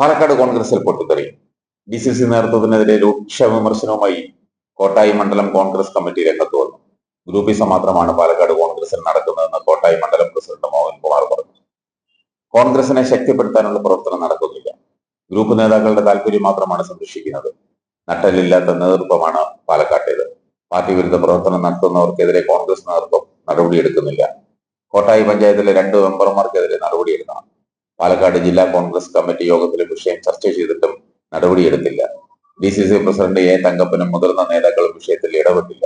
പാലക്കാട് കോൺഗ്രസിൽ പൊട്ടിത്തെറി D C C നേതൃത്വത്തിനെതിരെ രൂക്ഷ വിമർശനവുമായി കോട്ടായി മണ്ഡലം കോൺഗ്രസ് കമ്മിറ്റി രംഗത്ത് വന്നു. ഗ്രൂപ്പിസം മാത്രമാണ് പാലക്കാട് കോൺഗ്രസിൽ നടക്കുന്നതെന്ന് കോട്ടായി മണ്ഡലം പ്രസിഡന്റ് മോഹൻകുമാർ പറഞ്ഞു. കോൺഗ്രസിനെ ശക്തിപ്പെടുത്താനുള്ള പ്രവർത്തനം നടക്കുന്നില്ല. ഗ്രൂപ്പ് നേതാക്കളുടെ താല്പര്യം മാത്രമാണ് സംരക്ഷിക്കുന്നത്. നട്ടലില്ലാത്ത നേതൃത്വമാണ് പാലക്കാട്ടേത്. പാർട്ടി വിരുദ്ധ പ്രവർത്തനം നടത്തുന്നവർക്കെതിരെ കോൺഗ്രസ് നേതൃത്വം നടപടിയെടുക്കുന്നില്ല. കോട്ടായി പഞ്ചായത്തിലെ രണ്ട് മെമ്പർമാർക്കെതിരെ നടപടിയെടുക്കണം. പാലക്കാട് ജില്ലാ കോൺഗ്രസ് കമ്മിറ്റി യോഗത്തിലെ വിഷയം ചർച്ച ചെയ്തിട്ടും നടപടിയെടുത്തില്ല D C C president A തങ്കപ്പനും മുതിർന്ന നേതാക്കളും വിഷയത്തിൽ ഇടപെട്ടില്ല.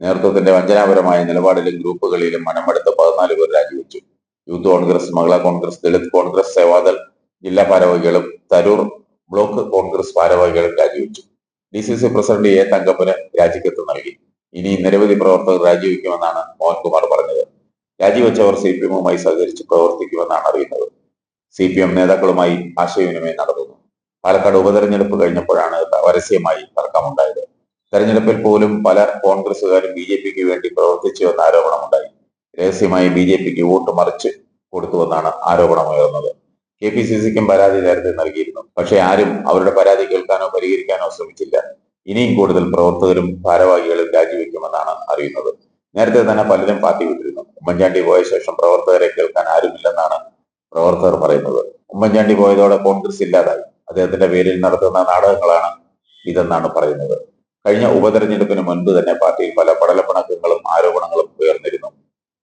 നേതൃത്വത്തിന്റെ വഞ്ചനാപരമായ നിലപാടിലും ഗ്രൂപ്പുകളിലും മനമെടുത്ത് പതിനാല് പേർ രാജിവെച്ചു. യൂത്ത് കോൺഗ്രസ് മഹിളാ കോൺഗ്രസ് ദളിത് കോൺഗ്രസ് സേവാദൾ ജില്ലാ ഭാരവാഹികളും തരൂർ ബ്ലോക്ക് കോൺഗ്രസ് ഭാരവാഹികളും രാജിവെച്ചു. D C C president A തങ്കപ്പന് രാജിക്കത്ത് നൽകി. ഇനി നിരവധി പ്രവർത്തകർ രാജിവെക്കുമെന്നാണ് മോഹൻകുമാർ പറഞ്ഞത്. രാജിവെച്ചവർ സി പി എമ്മുമായി സഹകരിച്ച് പ്രവർത്തിക്കുമെന്നാണ് അറിയുന്നത്. സി പി എം നേതാക്കളുമായി ആശയവിനിമയം നടത്തുന്നു. പാലക്കാട് ഉപതെരഞ്ഞെടുപ്പ് കഴിഞ്ഞപ്പോഴാണ് പരസ്യമായി തർക്കമുണ്ടായത്. തെരഞ്ഞെടുപ്പിൽ പോലും പല കോൺഗ്രസുകാരും ബി ജെ പിക്ക് വേണ്ടി പ്രവർത്തിച്ചു എന്ന ആരോപണമുണ്ടായി. രഹസ്യമായി ബി ജെ പിക്ക് വോട്ട് മറിച്ച് കൊടുത്തുവെന്നാണ് ആരോപണമുയർന്നത്. കെ പി സി സിക്കും പരാതി നേരത്തെ നൽകിയിരുന്നു. പക്ഷേ ആരും അവരുടെ പരാതി കേൾക്കാനോ പരിഹരിക്കാനോ ശ്രമിച്ചില്ല. ഇനിയും കൂടുതൽ പ്രവർത്തകരും ഭാരവാഹികളും രാജിവെക്കുമെന്നാണ് അറിയുന്നത്. നേരത്തെ തന്നെ പലരും പാർട്ടി വിട്ടിരുന്നു. ഉമ്മൻചാണ്ടി പോയ ശേഷം പ്രവർത്തകരെ കേൾക്കാൻ ആരുമില്ലെന്നാണ് പ്രവർത്തകർ പറയുന്നത്. ഉമ്മൻചാണ്ടി പോയതോടെ കോൺഗ്രസ് ഇല്ലാതായി. അദ്ദേഹത്തിന്റെ പേരിൽ നടത്തുന്ന നാടകങ്ങളാണ് ഇതെന്നാണ് പറയുന്നത്. കഴിഞ്ഞ ഉപതെരഞ്ഞെടുപ്പിന് മുൻപ് തന്നെ പാർട്ടിയിൽ പല ഉയർന്നിരുന്നു